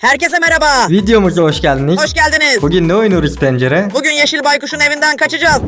Herkese merhaba. Videomuza hoş geldiniz. Hoş geldiniz. Bugün ne oynuyoruz pencere? Bugün Yeşil Baykuş'un evinden kaçacağız.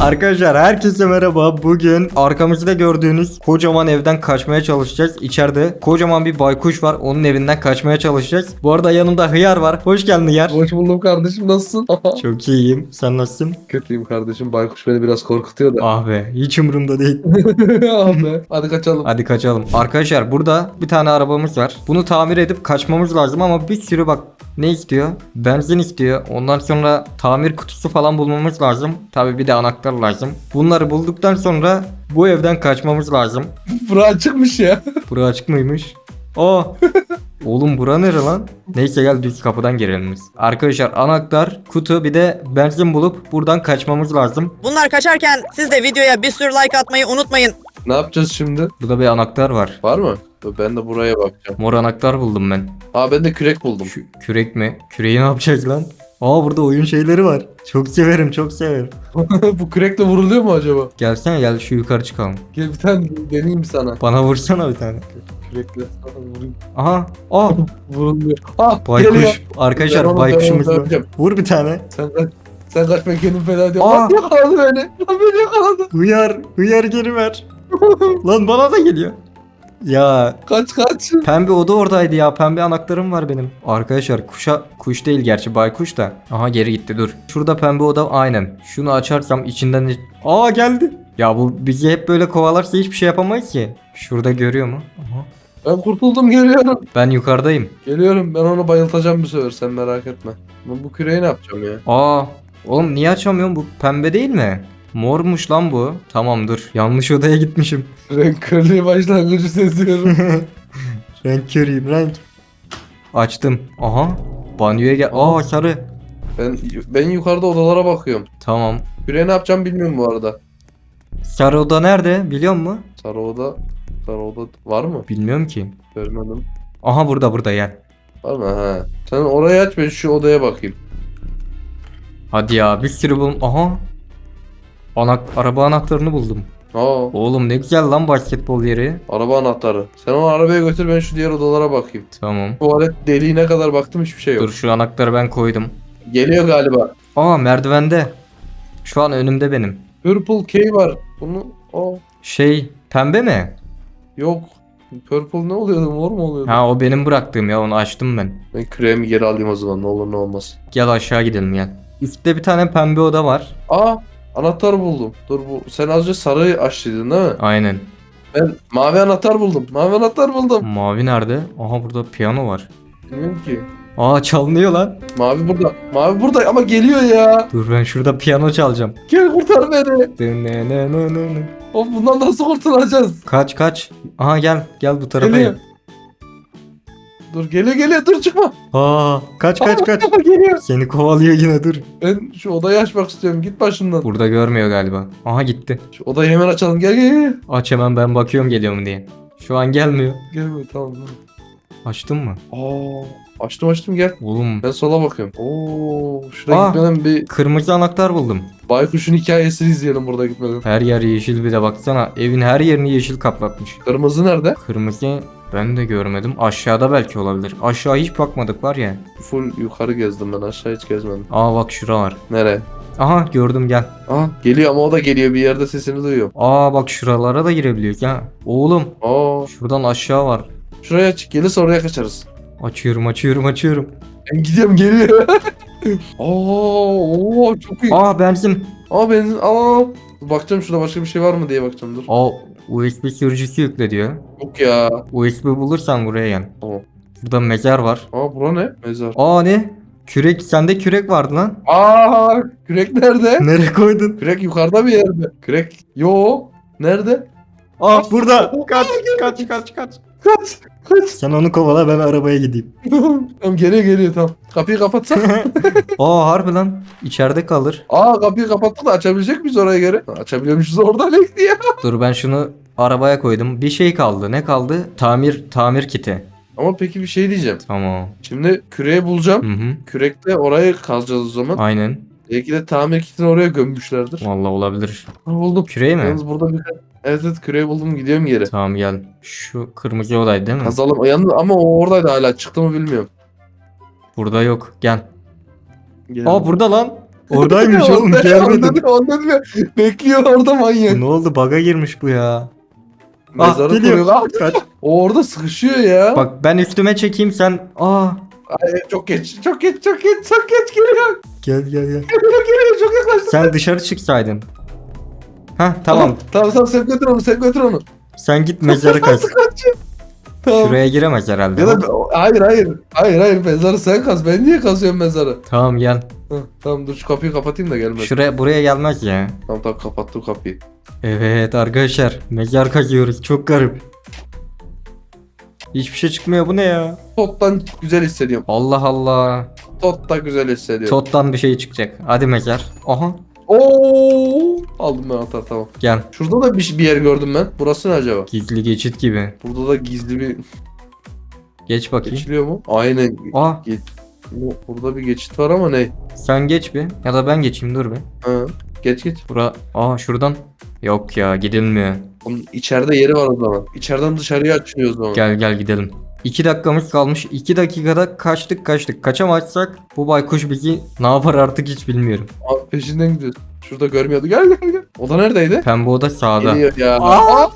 Arkadaşlar herkese merhaba. Bugün arkamızda gördüğünüz kocaman evden kaçmaya çalışacağız. İçeride kocaman bir baykuş var. Onun evinden kaçmaya çalışacağız. Bu arada yanımda Hıyar var. Hoş geldin Hıyar. Hoş buldum kardeşim nasılsın? Çok iyiyim. Sen nasılsın? Kötüyüm kardeşim. Baykuş beni biraz korkutuyor da. Ah be hiç umurumda değil. Abi hadi kaçalım. Hadi kaçalım. Arkadaşlar burada bir tane arabamız var. Bunu tamir edip kaçmamız lazım ama bir sürü bak ne istiyor? Benzin istiyor. Ondan sonra tamir kutusu falan bulmamız lazım. Tabi bir de anahtar lazım. Bunları bulduktan sonra bu evden kaçmamız lazım. Bura açıkmış ya. Bura açık mıymış? Aa. Oğlum bura nere lan? Neyse gel düz kapıdan girelim biz. Arkadaşlar anahtar, kutu bir de benzin bulup buradan kaçmamız lazım. Bunlar kaçarken siz de videoya bir sürü like atmayı unutmayın. Ne yapacağız şimdi? Burada bir anahtar var. Var mı? Ben de buraya bakacağım. Mor anahtar buldum ben. Aa ben de kürek buldum. Kü- kürek mi? Küreği ne yapacağız lan? Aa burada oyun şeyleri var. Çok severim çok severim. Bu kürekle vuruluyor mu acaba? Gelsene gel şu yukarı çıkalım. Gel bir tane deneyeyim sana. Bana vursana bir tane. Kürekle sana vurayım. Aha. Aa Vurulmuyor. Ah geliyor. baykuş. Arkadaşlar onu- baykuşumuz ben onu var. döveceğim. Vur bir tane. Sen kaç. Sen kaç ben kendim feda ediyorum. Aa! Lan yakaladı beni. Lan beni yakaladı. Hıyar. Hıyar geri ver. Lan bana da geliyor. Ya Kaç kaç. pembe oda oradaydı ya. Pembe anahtarım var benim. Arkadaşlar kuşa kuş değil gerçi baykuş da. Aha geri gitti dur. Şurada pembe oda aynen. Şunu açarsam içinden Aa geldi. Ya bu bizi hep böyle kovalarsa hiçbir şey yapamayız ki. Şurada görüyor mu? Aha. Ben kurtuldum geliyorum. Ben yukarıdayım. Geliyorum ben onu bayıltacağım bir sefer sen merak etme. Ben bu küreği ne yapacağım ya? Aa, oğlum niye açamıyorum? Bu pembe değil mi? Mormuş lan bu. Tamam dur. Yanlış odaya gitmişim. Renk körlüğü başlangıcı seziyorum. renk körüyüm renk. Açtım. Aha. Banyoya gel. Aa sarı. ben ben yukarıda odalara bakıyorum. Tamam. Küreği ne yapacağım bilmiyorum bu arada. Sarı oda nerede? Biliyor musun? Sarı oda Sarı oda var mı? Bilmiyorum ki. Görmedim. Aha burada burada gel. Var mı? Ha. Sen orayı aç ben şu odaya bakayım. Hadi ya bir sürü bulun. Aha. Anak araba anahtarını buldum. Aa, Oğlum ne güzel lan basketbol yeri. araba anahtarı. Sen onu arabaya götür ben şu diğer odalara bakayım. Tamam. Tuvalet deliğine kadar baktım hiçbir şey yok. Dur şu anahtarı ben koydum. Geliyor galiba. Aa merdivende. Şu an önümde benim. Purple key var. Bunu o Şey pembe mi? yok. Purple ne oluyordu? Mor mu oluyordu? Ha o benim bıraktığım ya onu açtım ben. Ben küreğimi geri alayım o zaman ne olur ne olmaz. Gel aşağı gidelim gel. Üstte bir tane pembe oda var. Aa anahtar buldum. Dur bu sen az önce sarıyı açtıydın değil mi? Aynen. Ben mavi anahtar buldum. Mavi anahtar buldum. Mavi nerede? Aha burada piyano var. Bilmiyorum ki. Aa çalınıyor lan. Mavi burada. Mavi burada ama geliyor ya. Dur ben şurada piyano çalacağım. Gel kurtar beni. Of bundan nasıl kurtulacağız? Kaç kaç. Aha gel gel bu tarafa Geliyor. gel. Dur geliyor geliyor dur çıkma. Aa kaç kaç kaç. geliyor. Seni kovalıyor yine dur. Ben şu odayı açmak istiyorum. Git başımdan. Burada görmüyor galiba. Aha gitti. Şu odayı hemen açalım. Gel gel gel. Aç hemen ben bakıyorum geliyor mu diye. Şu an gelmiyor. Gelmiyor tamam tamam. Açtın mı? Aa, açtım açtım gel. Oğlum Ben sola bakıyorum. Oo, şuraya Aa. gitmeden bir kırmızı anahtar buldum. baykuşun hikayesini izleyelim burada gitmeden. Her yer yeşil bir de baksana. Evin her yerini yeşil kaplatmış. Kırmızı nerede? Kırmızı ben de görmedim. Aşağıda belki olabilir. Aşağı hiç bakmadık var ya. Full yukarı gezdim ben aşağı hiç gezmedim. Aa bak şura var. Nereye? Aha gördüm gel. Aa geliyor ama o da geliyor bir yerde sesini duyuyorum. Aa bak şuralara da girebiliyoruz ya. Oğlum Aa şuradan aşağı var. şuraya çık gelirse oraya kaçarız. Açıyorum açıyorum açıyorum. Ben gidiyorum geliyor. Aa oo, çok iyi. Aa benzin. Aa benzin aa. Bakacağım şurada başka bir şey var mı diye bakacağım dur. Aa USB sürücüsü yükle diyor. Yok ya. USB bulursan buraya gel. Tamam. Burada mezar var. Aa bura ne? Mezar. Aa ne? Kürek sende kürek vardı lan. Aa kürek nerede? Nereye koydun? Kürek yukarıda bir yerde. Kürek yo. Nerede? Aa burada. Kaç kaç kaç kaç. Kaç. Kaç. Sen onu kovala ben arabaya gideyim. tamam geliyor geliyor tamam. Kapıyı kapatsak. Aa harbi lan. İçeride kalır. Aa kapıyı kapattık da açabilecek miyiz oraya geri? Açabiliyormuşuz oradan ek diye. Dur ben şunu arabaya koydum. Bir şey kaldı. Ne kaldı? Tamir tamir kiti. Ama peki bir şey diyeceğim. Tamam. Şimdi küreği bulacağım. Hı hı. Kürekle orayı kazacağız o zaman. Aynen. Belki de tamir kitini oraya gömmüşlerdir. Vallahi olabilir. Ha, buldum. Küreği mi? Yalnız burada bir Evet evet küreği buldum gidiyorum geri. Tamam gel. Şu kırmızı odaydı değil mi? Kazalım. Yalnız ama o oradaydı hala. Çıktı mı bilmiyorum. Burada yok. Gel. Gel. Aa burada lan. Oradaymış oğlum Onda- gelmedi. onda- onda diyor. Bekliyor orada manyak. ne oldu? Baga girmiş bu ya. Ah, Mezarı geliyor. kuruyor. Ah, Kaç. O orada sıkışıyor ya. Bak ben üstüme çekeyim sen. Aa. Ay, çok geç. Çok geç. Çok geç. Çok geç geliyor. Gel gel gel. Geliyor geliyor. Çok yaklaştı. Sen dışarı çıksaydın. Hah tamam. Tamam tamam sen götür onu. Sen götür onu. Sen git mezarı kaç. Nasıl? Tamam. Şuraya giremez herhalde. Ya da hayır hayır. Hayır hayır mezarı sen kaz. Ben niye kazıyorum mezarı? Tamam gel. Heh, tamam dur şu kapıyı kapatayım da gelmez. Şuraya buraya gelmez ya. Tamam tamam kapattım kapıyı. Evet arkadaşlar mezar kazıyoruz çok garip. Hiçbir şey çıkmıyor bu ne ya? Tot'tan güzel hissediyorum. Allah Allah. Tot da güzel hissediyorum. Tottan bir şey çıkacak. Hadi mezar. Aha Oo! Aldım ben atar tamam. gel. Şurada da bir, bir yer gördüm ben. Burası ne acaba? Gizli geçit gibi. Burada da gizli bir Geç bakayım. geçiliyor mu? Aynen. Aa Bu- Burada bir geçit var ama ne? sen geç bir. Ya da ben geçeyim dur bir. Ha. Geç geç. Bura. Aa şuradan. Yok ya gidilmiyor. Onun içeride yeri var o zaman. İçeriden dışarıya açılıyor o zaman. Gel gel gidelim. 2 dakikamız kalmış. 2 dakikada kaçtık kaçtık. Kaçamazsak bu baykuş bizi ne yapar artık hiç bilmiyorum. Abi peşinden gidiyoruz. Şurada görmüyordu. Gel gel gel. O da neredeydi? Pembe oda sağda. Geliyor ya. Aa! Aa!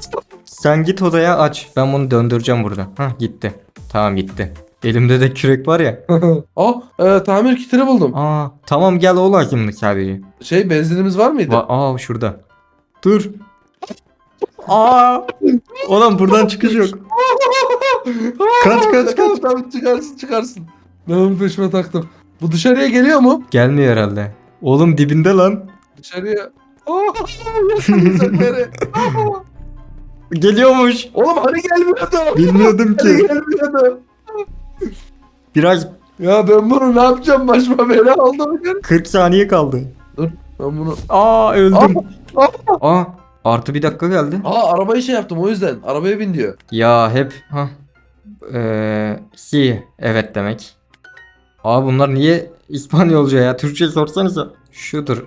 Sen git odaya aç. Ben bunu döndüreceğim burada. Hah gitti. Tamam gitti. Elimde de kürek var ya. Aa, e, tamir kitini buldum. Aa tamam gel o lazımdı sadece. Şey benzinimiz var mıydı? Va- Aa şurada. Dur. Aa! Oğlum buradan çıkış yok. Kaç, kaç, Tamam, tamam çıkarsın çıkarsın. Ben onu peşime taktım. Bu dışarıya geliyor mu? Gelmiyor herhalde. Oğlum dibinde lan. Dışarıya. Yaşadım seferi. Aa! Geliyormuş. Oğlum hani gelmiyordu. Bilmiyordum Hani ki. gelmiyordu. Biraz Ya ben bunu ne yapacağım başıma bela oldu. 40 saniye kaldı. Ben bunu... Aa öldüm. Aa! Artı bir dakika geldi. Aa arabayı şey yaptım o yüzden. Arabaya bin diyor. Ya hep ha. Eee si evet demek. Aa bunlar niye İspanyolca ya? Türkçe sorsanıza. Şudur.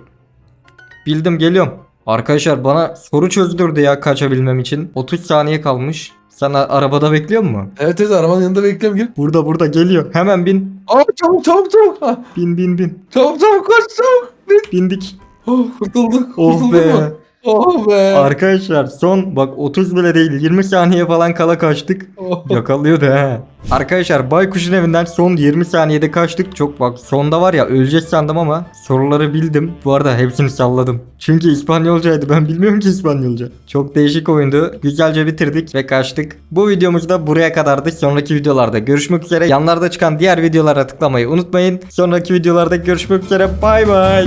Bildim geliyorum. Arkadaşlar bana soru çözdürdü ya kaçabilmem için. 30 saniye kalmış. Sen a- arabada bekliyor musun? Evet evet arabanın yanında bekliyorum gel. Burada burada geliyor. Hemen bin. Aa çabuk çabuk çabuk. Ha, Bin bin bin. çabuk çabuk koş çabuk. Bindik. Oh kurtulduk. Oh kurtulduk be. mu? Oh be. Arkadaşlar son bak 30 bile değil 20 saniye falan kala kaçtık. Oh. Yakalıyordu he. Arkadaşlar Baykuş'un evinden son 20 saniyede kaçtık. Çok bak sonda var ya öleceğiz sandım ama soruları bildim. Bu arada hepsini salladım. Çünkü İspanyolcaydı ben bilmiyorum ki İspanyolca. Çok değişik oyundu. Güzelce bitirdik ve kaçtık. Bu videomuz da buraya kadardı. Sonraki videolarda görüşmek üzere. Yanlarda çıkan diğer videolara tıklamayı unutmayın. Sonraki videolarda görüşmek üzere. Bay bay.